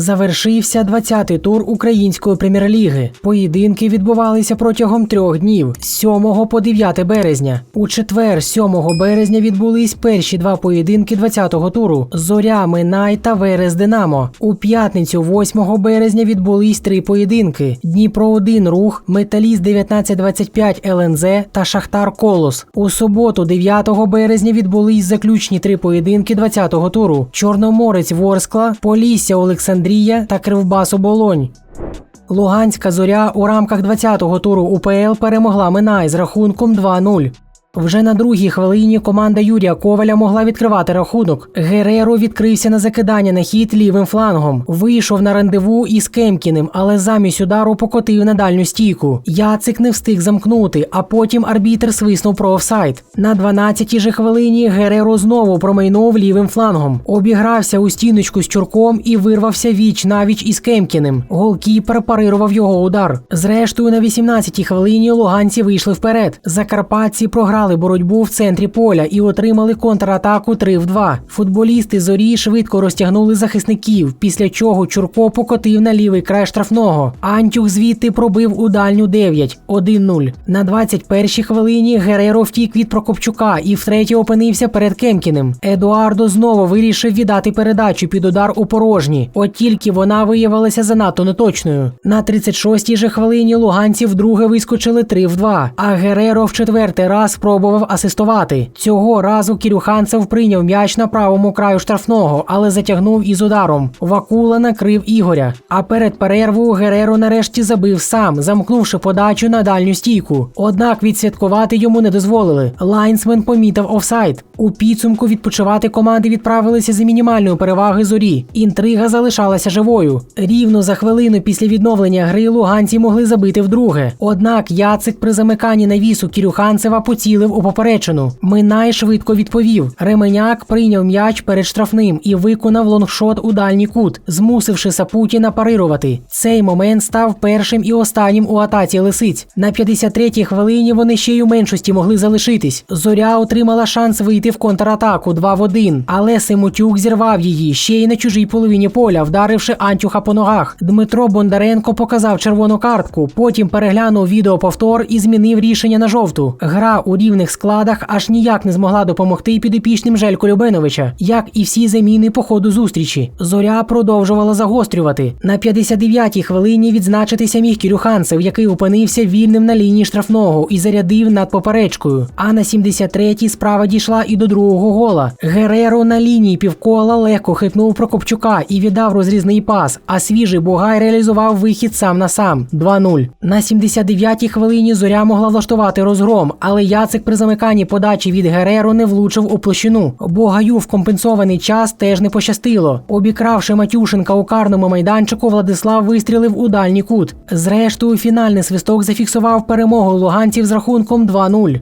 Завершився 20-й тур української прем'єр-ліги. Поєдинки відбувалися протягом трьох днів з 7 по 9 березня. У четвер, 7 березня, відбулись перші два поєдинки 20-го туру: Зоря, Минай та Верес Динамо. У п'ятницю, 8 березня, відбулись три поєдинки: Дніпро 1 рух, Металіст 1925 ЛНЗ та Шахтар Колос. У суботу, 9 березня, відбулись заключні три поєдинки 20-го туру: Чорноморець Ворскла, Полісся Олександрія та Кривбас Оболонь. Луганська зоря у рамках 20-го туру УПЛ перемогла Минай з рахунком 2-0. Вже на другій хвилині команда Юрія Коваля могла відкривати рахунок. Гереро відкрився на закидання на хід лівим флангом. Вийшов на рандеву із Кемкіним, але замість удару покотив на дальню стійку. Яцик не встиг замкнути, а потім арбітер свиснув про офсайд. На 12-й же хвилині Гереро знову промайнув лівим флангом. Обігрався у стіночку з чурком і вирвався віч навіч із Кемкіним. Голкіпер парирував його удар. Зрештою, на 18-й хвилині луганці вийшли вперед. Закарпатці програли боротьбу в центрі поля і отримали контратаку 3 в 2. Футболісти зорі швидко розтягнули захисників, після чого Чурко покотив на лівий край штрафного. Антюх звідти пробив у дальню 9 1-0. На 21-й хвилині Гереро втік від Прокопчука і втретє опинився перед Кемкіним. Едуардо знову вирішив віддати передачу під удар у порожні. От тільки вона виявилася занадто неточною. На 36-й же хвилині луганці вдруге вискочили 3 в 2, а Гереро в четвертий раз спробував асистувати. Цього разу Кірюханцев прийняв м'яч на правому краю штрафного, але затягнув із ударом. Вакула накрив Ігоря. А перед перервою Гереро нарешті забив сам, замкнувши подачу на дальню стійку. Однак відсвяткувати йому не дозволили. Лайнсмен помітив офсайд. У підсумку відпочивати команди відправилися за мінімальної переваги зорі. Інтрига залишалася живою. Рівно за хвилину після відновлення гри луганці могли забити вдруге. Однак Яцик при замиканні навісу Кірюханцева поцілив у поперечину. Минай швидко відповів. Ременяк прийняв м'яч перед штрафним і виконав лонгшот у дальній кут, змусивши Сапутіна парирувати. Цей момент став першим і останнім у атаці лисиць. На 53-й хвилині вони ще й у меншості могли залишитись. Зоря отримала шанс вийти в контратаку 2 в 1, але Семутюк зірвав її ще й на чужій половині поля, вдаривши Антюха по ногах. Дмитро Бондаренко показав червону картку. Потім переглянув відеоповтор і змінив рішення на жовту. Гра у рівних складах аж ніяк не змогла допомогти підопічним Желько Любеновича, як і всі заміни по ходу зустрічі. Зоря продовжувала загострювати. На 59-й хвилині відзначитися міг Кірюханцев, який опинився вільним на лінії штрафного і зарядив над поперечкою. А на 73-й справа дійшла і до другого гола. Гереро на лінії півкола легко хитнув Прокопчука і віддав розрізний пас. А свіжий Бугай реалізував вихід сам на сам 2-0. На 79-й хвилині зоря могла влаштувати розгром, але Яцик при замиканні подачі від Гереро не влучив у площину. Богаю в компенсований час теж не пощастило. Обікравши Матюшенка у карному майданчику, Владислав вистрілив у дальній кут. Зрештою, фінальний свисток зафіксував перемогу луганців з рахунком 2-0.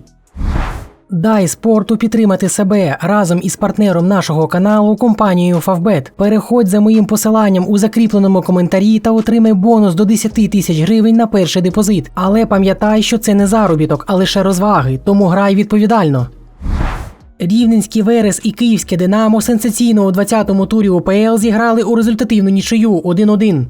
Дай спорту підтримати себе разом із партнером нашого каналу компанією Фавбет. Переходь за моїм посиланням у закріпленому коментарі та отримай бонус до 10 тисяч гривень на перший депозит. Але пам'ятай, що це не заробіток, а лише розваги, тому грай відповідально. Рівненський Верес і Київське Динамо сенсаційно у 20-му турі УПЛ зіграли у результативну нічию 1-1.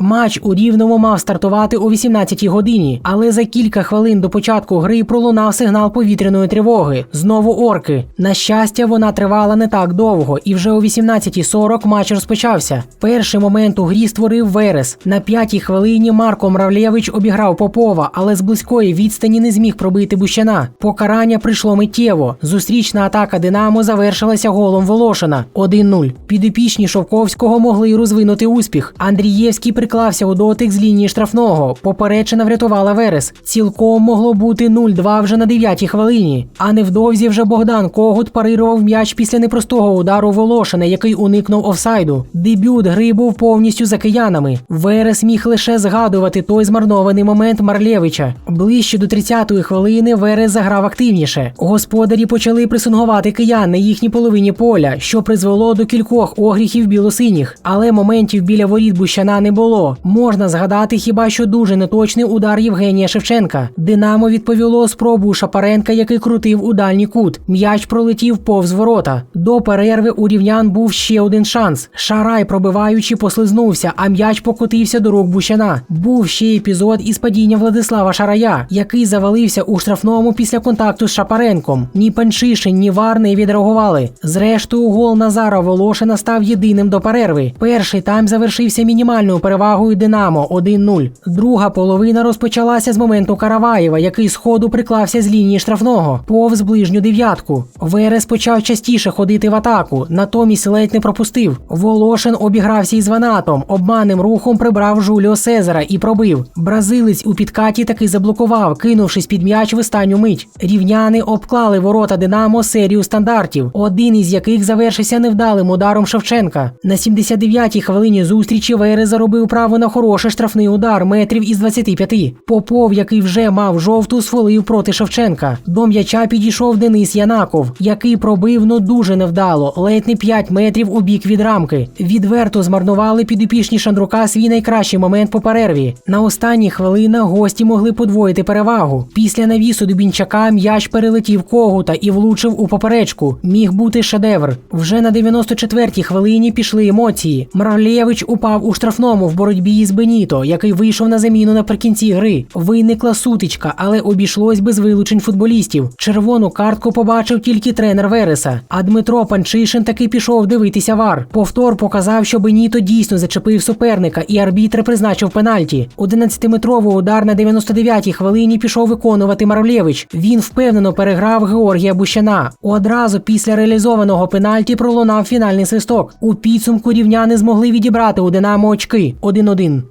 Матч у Рівному мав стартувати о 18-й годині, але за кілька хвилин до початку гри пролунав сигнал повітряної тривоги. Знову орки. На щастя, вона тривала не так довго, і вже о 18.40 матч розпочався. Перший момент у грі створив Верес. На п'ятій хвилині Марко Мравлєвич обіграв Попова, але з близької відстані не зміг пробити Бущана. Покарання прийшло миттєво. Зустрічна атака Динамо завершилася голом Волошина 1-0. Підопічні Шовковського могли розвинути успіх. Андрієвський приклався у дотик з лінії штрафного. Поперечина врятувала Верес. Цілком могло бути 0-2 вже на 9-й хвилині. А невдовзі вже Богдан Когут парирував м'яч після непростого удару Волошина, який уникнув офсайду. Дебют гри був повністю за киянами. Верес міг лише згадувати той змарнований момент Марлєвича. Ближче до 30-ї хвилини Верес заграв активніше. Господарі почали пресингувати киян на їхній половині поля, що призвело до кількох огріхів білосиніх. Але моментів біля воріт Бущана не було. Було. Можна згадати хіба що дуже неточний удар Євгенія Шевченка. Динамо відповіло спробу Шапаренка, який крутив у дальній кут. М'яч пролетів повз ворота. До перерви у рівнян був ще один шанс. Шарай, пробиваючи, послизнувся, а м'яч покотився до рук Бущана. Був ще епізод із падіння Владислава Шарая, який завалився у штрафному після контакту з Шапаренком. Ні Панчишин, ні Вар не відреагували. Зрештою, гол Назара Волошина став єдиним до перерви. Перший тайм завершився мінімальною перевагою Динамо 1-0. Друга половина розпочалася з моменту Караваєва, який сходу приклався з лінії штрафного, повз ближню дев'ятку. Верес почав частіше ходити в атаку, натомість ледь не пропустив. Волошин обігрався із Ванатом, обманним рухом прибрав Жуліо Сезара і пробив. Бразилець у підкаті таки заблокував, кинувшись під м'яч в останню мить. Рівняни обклали ворота Динамо серію стандартів, один із яких завершився невдалим ударом Шевченка. На 79-й хвилині зустрічі Верес заробив право на хороший штрафний удар метрів із 25. Попов, який вже мав жовту, сфолив проти Шевченка. До м'яча підійшов Денис Янаков, який пробив ну дуже невдало, ледь не 5 метрів у бік від рамки. Відверто змарнували підопічні Шандрука свій найкращий момент по перерві. На останніх хвилинах гості могли подвоїти перевагу. Після навісу Дубінчака м'яч перелетів когута і влучив у поперечку. Міг бути шедевр. Вже на 94-й хвилині пішли емоції. Мравлєвич упав у штрафному в боротьбі із Беніто, який вийшов на заміну наприкінці гри. Виникла сутичка, але обійшлось без вилучень футболістів. Червону картку побачив тільки тренер Вереса. А Дмитро Панчишин таки пішов дивитися вар. Повтор показав, що Беніто дійсно зачепив суперника, і арбітр призначив пенальті. 11-метровий удар на 99-й хвилині пішов виконувати Мравлєвич. Він впевнено переграв Георгія Бущана. Одразу після реалізованого пенальті пролунав фінальний свисток. У підсумку рівняни змогли відібрати у Динамо очки 1-1.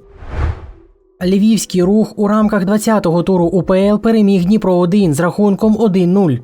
Львівський рух у рамках 20-го туру УПЛ переміг Дніпро 1 з рахунком 1-0.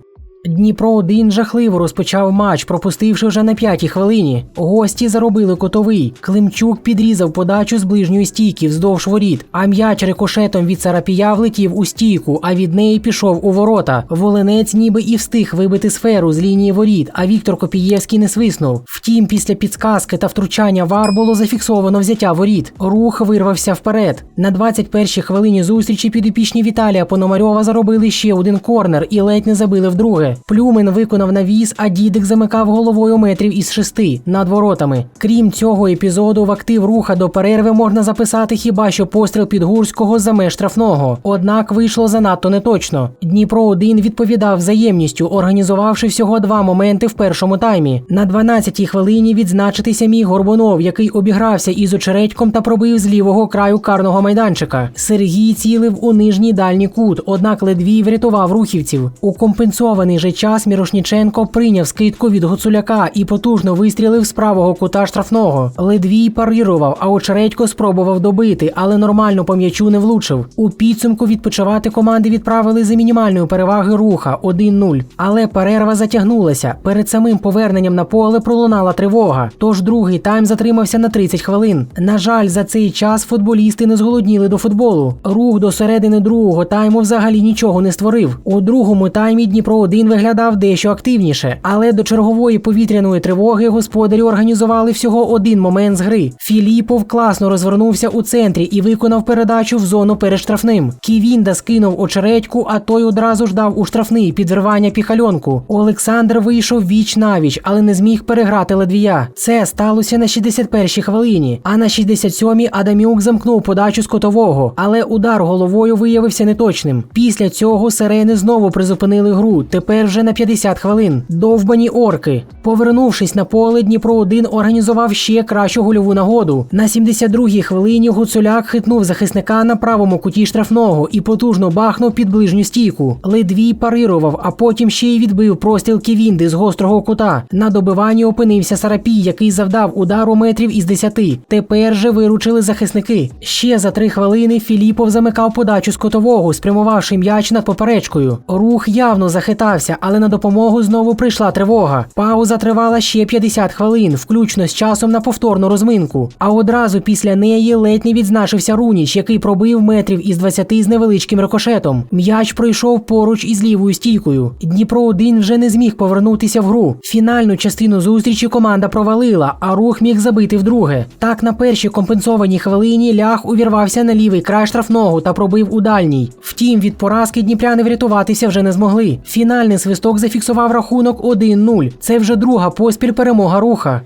Дніпро 1 жахливо розпочав матч, пропустивши вже на п'ятій хвилині. Гості заробили котовий. Климчук підрізав подачу з ближньої стійки вздовж воріт, а м'яч рикошетом від Сарапія влетів у стійку, а від неї пішов у ворота. Волинець ніби і встиг вибити сферу з лінії воріт, а Віктор Копієвський не свиснув. Втім, після підсказки та втручання вар було зафіксовано взяття воріт. Рух вирвався вперед. На 21-й хвилині зустрічі підопічні Віталія Пономарьова заробили ще один корнер і ледь не забили вдруге. Плюмин виконав навіс, а дідик замикав головою метрів із шести над воротами. Крім цього епізоду, в актив руха до перерви можна записати хіба що постріл Підгурського за меж штрафного. Однак вийшло занадто неточно. Дніпро 1 відповідав взаємністю, організувавши всього два моменти в першому таймі. На 12-й хвилині відзначитися міг Горбунов, який обігрався із очередьком та пробив з лівого краю карного майданчика. Сергій цілив у нижній дальній кут, однак ледвій врятував рухівців. У компенсований же час Мірошніченко прийняв скидку від Гуцуляка і потужно вистрілив з правого кута штрафного. Ледвій парирував, а очередько спробував добити, але нормально по м'ячу не влучив. У підсумку відпочивати команди відправили за мінімальної переваги руха 1-0. Але перерва затягнулася. Перед самим поверненням на поле пролунала тривога. Тож другий тайм затримався на 30 хвилин. На жаль, за цей час футболісти не зголодніли до футболу. Рух до середини другого тайму взагалі нічого не створив. У другому таймі Дніпро 1 виглядав дещо активніше, але до чергової повітряної тривоги господарі організували всього один момент з гри. Філіпов класно розвернувся у центрі і виконав передачу в зону перед штрафним. Ківінда скинув очередьку, а той одразу ж дав у штрафний підвирвання піхальонку. Олександр вийшов віч навіч, але не зміг переграти ледвія. Це сталося на 61-й хвилині. А на 67-й Адамюк замкнув подачу з котового, але удар головою виявився неточним. Після цього сирени знову призупинили гру. Тепер вже на 50 хвилин. Довбані орки. Повернувшись на поле, Дніпро 1 організував ще кращу гольову нагоду. На 72-й хвилині Гуцуляк хитнув захисника на правому куті штрафного і потужно бахнув під ближню стійку. Ледвій парирував, а потім ще й відбив простіл Ківінди з гострого кута. На добиванні опинився Сарапій, який завдав удару метрів із 10. Тепер же виручили захисники. Ще за три хвилини Філіпов замикав подачу з котового, спрямувавши м'яч над поперечкою. Рух явно захитався, відновилися, але на допомогу знову прийшла тривога. Пауза тривала ще 50 хвилин, включно з часом на повторну розминку. А одразу після неї ледь не відзначився Руніч, який пробив метрів із 20 з невеличким рикошетом. М'яч пройшов поруч із лівою стійкою. Дніпро 1 вже не зміг повернутися в гру. Фінальну частину зустрічі команда провалила, а рух міг забити вдруге. Так на першій компенсованій хвилині лях увірвався на лівий край штрафного та пробив у дальній. Втім, від поразки дніпряни врятуватися вже не змогли. Фінальний свисток зафіксував рахунок 1-0. Це вже друга поспіль перемога руха.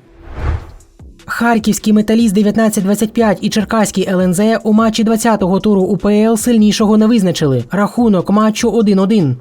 Харківський металіст 1925 і Черкаський ЛНЗ у матчі 20-го туру УПЛ сильнішого не визначили. Рахунок матчу 1-1.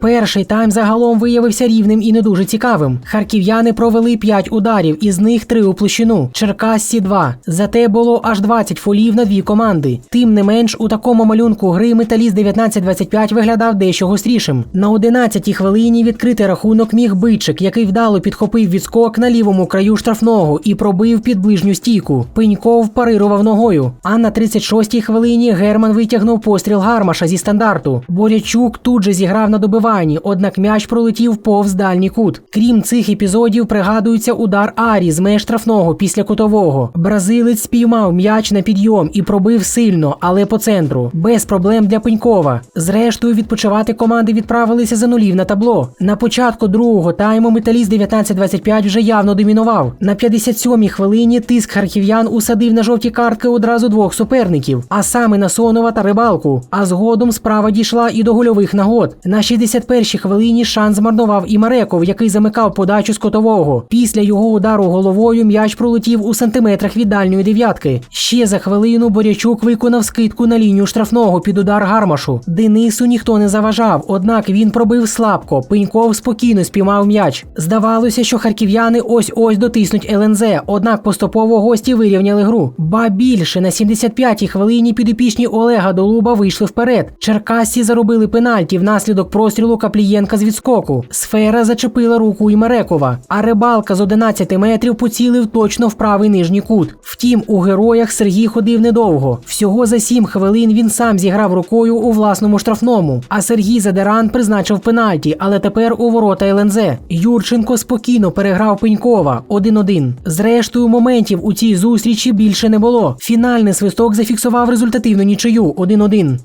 Перший тайм загалом виявився рівним і не дуже цікавим. Харків'яни провели 5 ударів, із них 3 у площину. Черкассі 2. Зате було аж 20 фолів на дві команди. Тим не менш, у такому малюнку гри металіст 1925 виглядав дещо гострішим. На 11-й хвилині відкрити рахунок міг бичик, який вдало підхопив відскок на лівому краю штрафного і пробив під ближню стійку. Пеньков парирував ногою. А на 36-й хвилині Герман витягнув постріл гармаша зі стандарту. Борячук тут же зіграв на добиванні, однак м'яч пролетів повз дальній кут. Крім цих епізодів, пригадується удар Арі з меж штрафного після кутового. Бразилець спіймав м'яч на підйом і пробив сильно, але по центру, без проблем для Пенькова. Зрештою, відпочивати команди відправилися за нулів на табло. На початку другого тайму металіст 19-25 вже явно домінував. На 57-й хвилині тиск харків'ян усадив на жовті картки одразу двох суперників, а саме на Сонова та рибалку. А згодом справа дійшла і до гольових нагод. На 61-й хвилині шанс змарнував і Мареков, який замикав подачу з котового. Після його удару головою м'яч пролетів у сантиметрах від дальньої дев'ятки. Ще за хвилину Борячук виконав скидку на лінію штрафного під удар гармашу. Денису ніхто не заважав, однак він пробив слабко. Пеньков спокійно спіймав м'яч. Здавалося, що харків'яни ось ось дотиснуть ЛНЗ, однак поступово гості вирівняли гру. Ба більше на 75-й хвилині підопічні Олега Долуба вийшли вперед. Черкасці заробили пенальті внаслідок прострілу Каплієнка з відскоку. Сфера зачепила руку Імерекова, а рибалка з 11 метрів поцілив точно в правий нижній кут. Втім, у героях Сергій ходив недовго. Всього за 7 хвилин він сам зіграв рукою у власному штрафному. А Сергій Задеран призначив пенальті, але тепер у ворота ЛНЗ. Юрченко спокійно переграв Пенькова 1-1. Зрештою, моментів у цій зустрічі більше не було. Фінальний свисток зафіксував результативну нічию 1-1.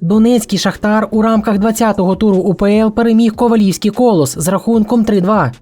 Донецький шахтар у рамках 20-го туру УПЛ переміг Ковалівський колос з рахунком 3-2.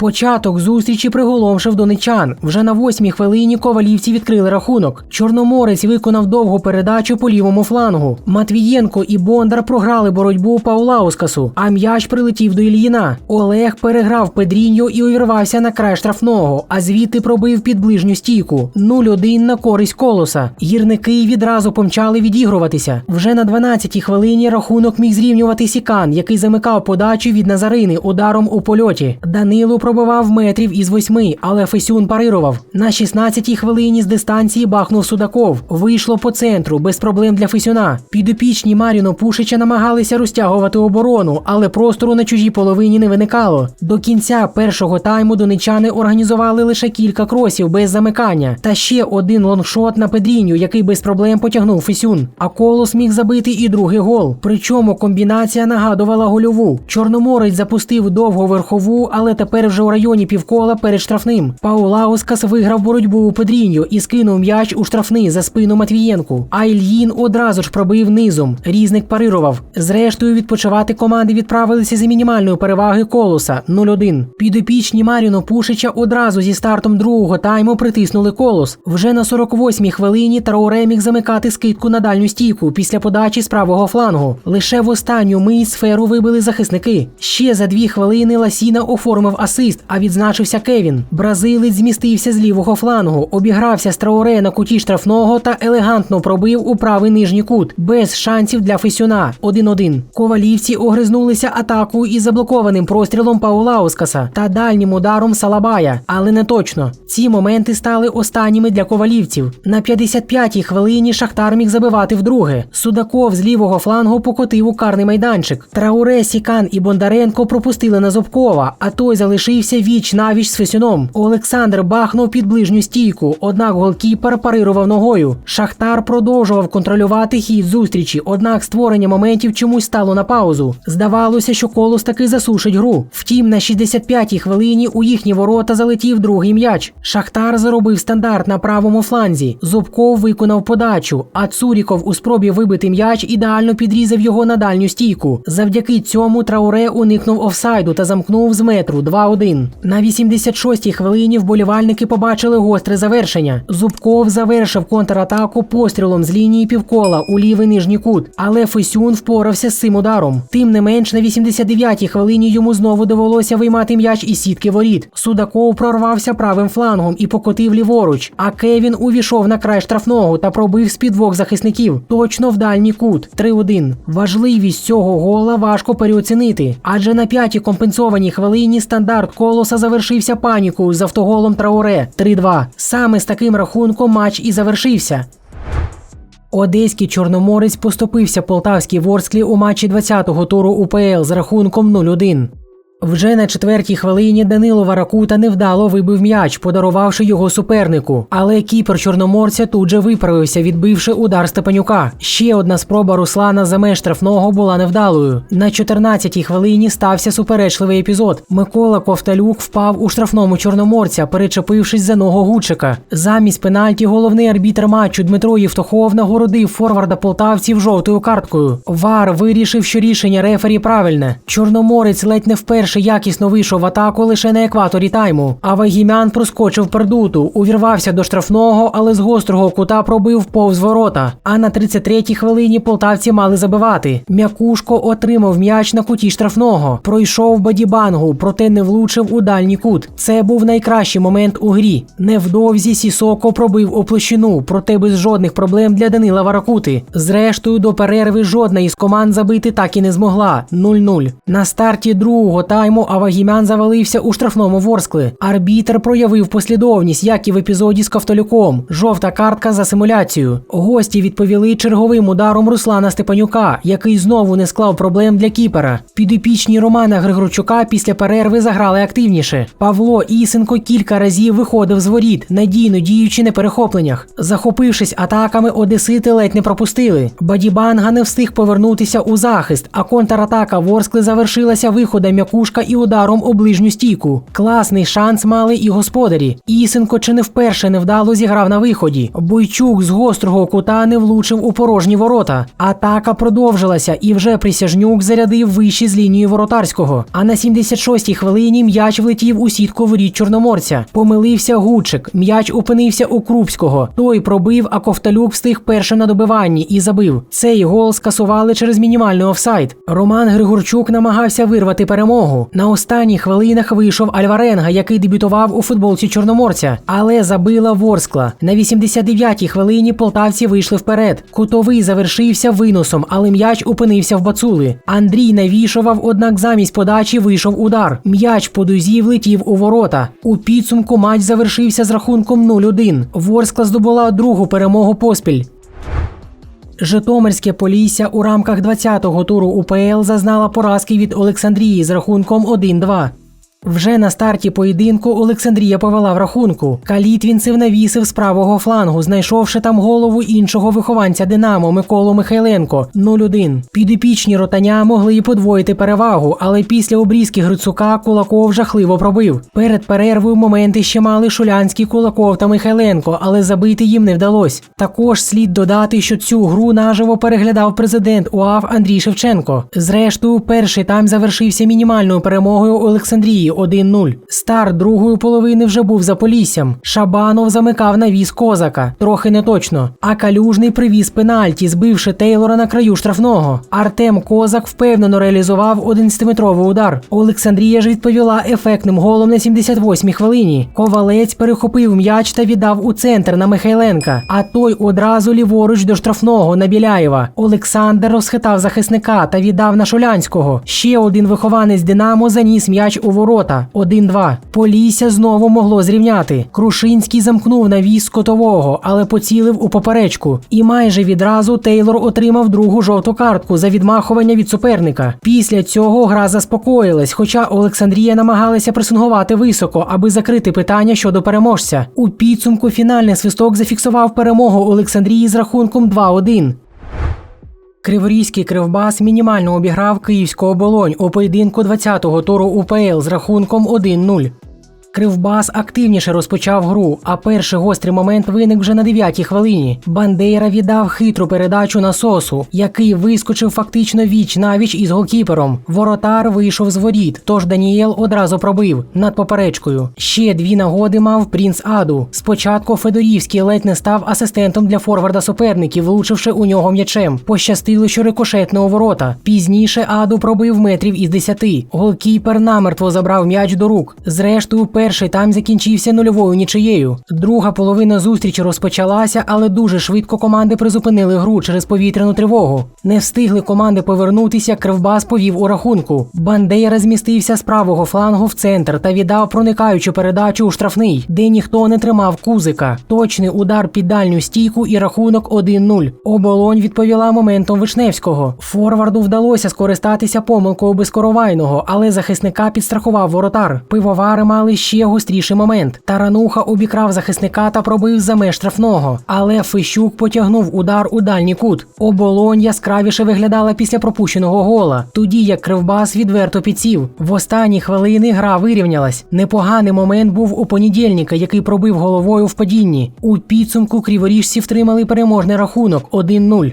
Початок зустрічі приголомшив донечан. Вже на восьмій хвилині ковалівці відкрили рахунок. Чорноморець виконав довгу передачу по лівому флангу. Матвієнко і Бондар програли боротьбу Паулаускасу, а м'яч прилетів до Ільїна. Олег переграв Педріньо і увірвався на край штрафного, а звідти пробив під ближню стійку. 0-1 на користь колоса. Гірники відразу помчали відігруватися. Вже на 12-й хвилині рахунок міг зрівнювати Сікан, який замикав подачу від Назарини ударом у польоті. Данило пробивав метрів із восьми, але Фесюн парирував. На 16-й хвилині з дистанції бахнув Судаков. Вийшло по центру, без проблем для Фесюна. Підопічні Маріно Пушича намагалися розтягувати оборону, але простору на чужій половині не виникало. До кінця першого тайму донечани організували лише кілька кросів без замикання. Та ще один лонгшот на Педріню, який без проблем потягнув Фесюн. А колос міг забити і другий гол. Причому комбінація нагадувала гольову. Чорноморець запустив довго верхову, але тепер вже у районі півкола перед штрафним. Паулаускас виграв боротьбу у Педріньо і скинув м'яч у штрафний за спину Матвієнку. А Ільїн одразу ж пробив низом. Різник парирував. Зрештою, відпочивати команди відправилися за мінімальної переваги колоса 0-1. Підопічні Маріно Пушича одразу зі стартом другого тайму притиснули колос. Вже на 48-й хвилині Трауре міг замикати скидку на дальню стійку після подачі з правого флангу. Лише в останню мить сферу вибили захисники. Ще за дві хвилини Ласіна оформив асист, а відзначився Кевін. Бразилець змістився з лівого флангу, обігрався з Трауре на куті штрафного та елегантно пробив у правий нижній кут, без шансів для Фесюна 1-1. Ковалівці огризнулися атакою із заблокованим прострілом Паулаускаса та дальнім ударом Салабая, але не точно. Ці моменти стали останніми для ковалівців. На 55-й хвилині Шахтар міг забивати вдруге. Судаков з лівого флангу покотив у карний майданчик. Трауре, Сікан і Бондаренко пропустили на Зубкова, а той залишив залишився віч навіч з Фесюном. Олександр бахнув під ближню стійку, однак голкіпер парирував ногою. Шахтар продовжував контролювати хід зустрічі, однак створення моментів чомусь стало на паузу. Здавалося, що колос таки засушить гру. Втім, на 65-й хвилині у їхні ворота залетів другий м'яч. Шахтар заробив стандарт на правому фланзі. Зубков виконав подачу, а Цуріков у спробі вибити м'яч ідеально підрізав його на дальню стійку. Завдяки цьому Трауре уникнув офсайду та замкнув з метру 2-1. На 86-й хвилині вболівальники побачили гостре завершення. Зубков завершив контратаку пострілом з лінії півкола у лівий нижній кут, але Фесюн впорався з цим ударом. Тим не менш, на 89-й хвилині йому знову довелося виймати м'яч із сітки воріт. Судаков прорвався правим флангом і покотив ліворуч, а Кевін увійшов на край штрафного та пробив з-під двох захисників. Точно в дальній кут 3-1. Важливість цього гола важко переоцінити, адже на п'ятій компенсованій хвилині стандарт колоса завершився панікою з автоголом Трауре 3-2. Саме з таким рахунком матч і завершився. Одеський чорноморець поступився полтавській Ворсклі у матчі 20-го туру УПЛ з рахунком 0-1. Вже на четвертій хвилині Данило Варакута невдало вибив м'яч, подарувавши його супернику. Але кіпер чорноморця тут же виправився, відбивши удар Степанюка. Ще одна спроба Руслана за меж штрафного була невдалою. На 14-й хвилині стався суперечливий епізод. Микола Ковталюк впав у штрафному чорноморця, перечепившись за ногу Гучика. Замість пенальті головний арбітр матчу Дмитро Євтухов нагородив форварда полтавців жовтою карткою. Вар вирішив, що рішення рефері правильне. Чорноморець ледь не вперше якісно вийшов в атаку лише на екваторі тайму. А Вагімян проскочив пердуту, увірвався до штрафного, але з гострого кута пробив повз ворота. А на 33-й хвилині полтавці мали забивати. Мякушко отримав м'яч на куті штрафного. Пройшов бадібангу, проте не влучив у дальній кут. Це був найкращий момент у грі. Невдовзі Сісоко пробив у площину, проте без жодних проблем для Данила Варакути. Зрештою, до перерви жодна із команд забити так і не змогла. 0-0. На старті другого тайму Авагімян завалився у штрафному Ворскли. Арбітер проявив послідовність, як і в епізоді з Ковтолюком. Жовта картка за симуляцію. Гості відповіли черговим ударом Руслана Степанюка, який знову не склав проблем для кіпера. Підопічні Романа Григорчука після перерви заграли активніше. Павло Ісенко кілька разів виходив з воріт, надійно діючи на перехопленнях. Захопившись атаками, одесити ледь не пропустили. Бадібанга не встиг повернутися у захист, а контратака Ворскли завершилася виходом м'якушка і ударом об ближню стійку. Класний шанс мали і господарі. Ісенко чи не вперше невдало зіграв на виході. Бойчук з гострого кута не влучив у порожні ворота. Атака продовжилася, і вже присяжнюк зарядив вище з лінії воротарського. А на 76-й хвилині м'яч влетів у сітку воріт чорноморця. Помилився Гучик. М'яч опинився у Крупського. Той пробив, а Ковталюк встиг першим на добиванні і забив. Цей гол скасували через мінімальний офсайд. Роман Григорчук намагався вирвати перемогу. На останніх хвилинах вийшов Альваренга, який дебютував у футболці Чорноморця, але забила Ворскла. На 89-й хвилині полтавці вийшли вперед. Кутовий завершився виносом, але м'яч опинився в бацули. Андрій навішував, однак замість подачі вийшов удар. М'яч по дузі влетів у ворота. У підсумку матч завершився з рахунком 0-1. Ворскла здобула другу перемогу поспіль. Житомирське Полісся у рамках 20-го туру УПЛ зазнала поразки від Олександрії з рахунком 1-2. Вже на старті поєдинку Олександрія повела в рахунку. Калітвінцев навісив з правого флангу, знайшовши там голову іншого вихованця Динамо Миколу Михайленко 0-1. Підопічні ротаня могли й подвоїти перевагу, але після обрізки Грицука Кулаков жахливо пробив. Перед перервою моменти ще мали Шулянський Кулаков та Михайленко, але забити їм не вдалося. Також слід додати, що цю гру наживо переглядав президент УАФ Андрій Шевченко. Зрештою, перший тайм завершився мінімальною перемогою Олександрії. 1-0. Старт другої половини вже був за Поліссям. Шабанов замикав навіс козака, трохи неточно. А калюжний привіз пенальті, збивши Тейлора на краю штрафного. Артем Козак впевнено реалізував 11-метровий удар. Олександрія ж відповіла ефектним голом на 78-й хвилині. Ковалець перехопив м'яч та віддав у центр на Михайленка. А той одразу ліворуч до штрафного на Біляєва. Олександр розхитав захисника та віддав на Шулянського. Ще один вихованець Динамо заніс м'яч у ворота ворота 1-2. Полісся знову могло зрівняти. Крушинський замкнув навіс котового, але поцілив у поперечку. І майже відразу Тейлор отримав другу жовту картку за відмахування від суперника. Після цього гра заспокоїлась, хоча Олександрія намагалася пресингувати високо, аби закрити питання щодо переможця. У підсумку фінальний свисток зафіксував перемогу Олександрії з рахунком 2-1. Криворізький кривбас мінімально обіграв київську оболонь у поєдинку 20-го туру УПЛ з рахунком 1-0. Кривбас активніше розпочав гру, а перший гострий момент виник вже на 9-й хвилині. Бандейра віддав хитру передачу на сосу, який вискочив фактично віч навіч із голкіпером. Воротар вийшов з воріт, тож Данієл одразу пробив над поперечкою. Ще дві нагоди мав Прінц Аду. Спочатку Федорівський ледь не став асистентом для форварда суперників, влучивши у нього м'ячем. Пощастило, що рикошет не у ворота. Пізніше Аду пробив метрів із 10. Голкіпер намертво забрав м'яч до рук. Зрештою, перший тайм закінчився нульовою нічиєю. Друга половина зустрічі розпочалася, але дуже швидко команди призупинили гру через повітряну тривогу. Не встигли команди повернутися, Кривбас повів у рахунку. Бандейра змістився з правого флангу в центр та віддав проникаючу передачу у штрафний, де ніхто не тримав кузика. Точний удар під дальню стійку і рахунок 1-0. Оболонь відповіла моментом Вишневського. Форварду вдалося скористатися помилкою безкоровайного, але захисника підстрахував воротар. Пивовари мали ще гостріший момент. Тарануха обікрав захисника та пробив за меж штрафного. Але Фищук потягнув удар у дальній кут. Оболонь яскравіше виглядала після пропущеного гола, тоді як Кривбас відверто підсів. В останні хвилини гра вирівнялась. Непоганий момент був у понедільника, який пробив головою в падінні. У підсумку криворіжці втримали переможний рахунок 1-0.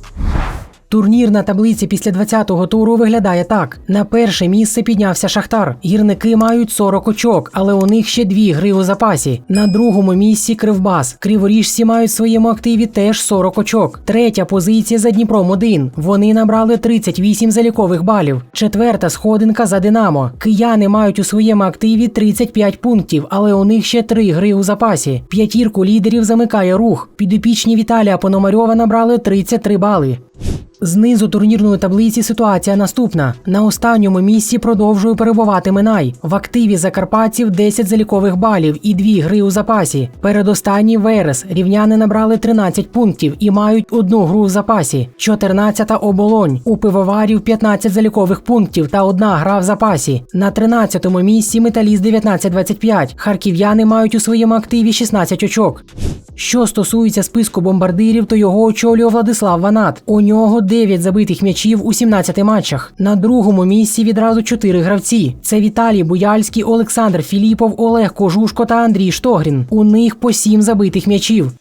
Турнірна таблиця після 20-го туру виглядає так: на перше місце піднявся Шахтар. Гірники мають 40 очок, але у них ще дві гри у запасі. На другому місці Кривбас. Криворіжці мають в своєму активі теж 40 очок. Третя позиція за Дніпром 1 Вони набрали 38 залікових балів. Четверта сходинка за Динамо. Кияни мають у своєму активі 35 пунктів, але у них ще три гри у запасі. П'ятірку лідерів замикає рух. Підопічні Віталія Пономарьова набрали 33 бали. Знизу турнірної таблиці ситуація наступна: на останньому місці продовжує перебувати Минай. В активі закарпатців 10 залікових балів і дві гри у запасі. Передостанній Верес рівняни набрали 13 пунктів і мають одну гру в запасі. 14-та оболонь. У пивоварів 15 залікових пунктів та одна гра в запасі. На 13-му місці металіст 19-25. Харків'яни мають у своєму активі 16 очок. Що стосується списку бомбардирів, то його очолює Владислав Ванат. У нього 9 забитих м'ячів у 17 матчах. На другому місці відразу 4 гравці: це Віталій Буяльський, Олександр Філіпов, Олег Кожушко та Андрій Штогрін. У них по 7 забитих м'ячів.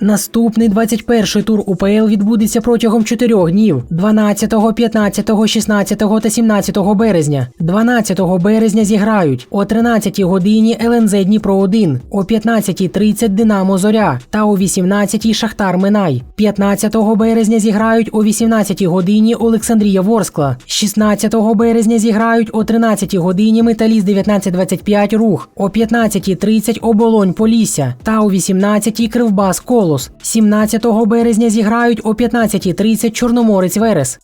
Наступний 21-й тур УПЛ відбудеться протягом 4 днів: 12, 15, 16 та 17 березня. 12 березня зіграють о 13 годині ЛНЗ Дніпро 1, о 15.30 Динамо Зоря та о 18 Шахтар Минай. 15 березня зіграють о 18 годині Олександрія Ворскла. 16 березня зіграють о 13 годині Металіст 1925 Рух, о 15.30 Оболонь Полісся та о 18 Кривбас голос. 17 березня зіграють о 15.30 Чорноморець Верес.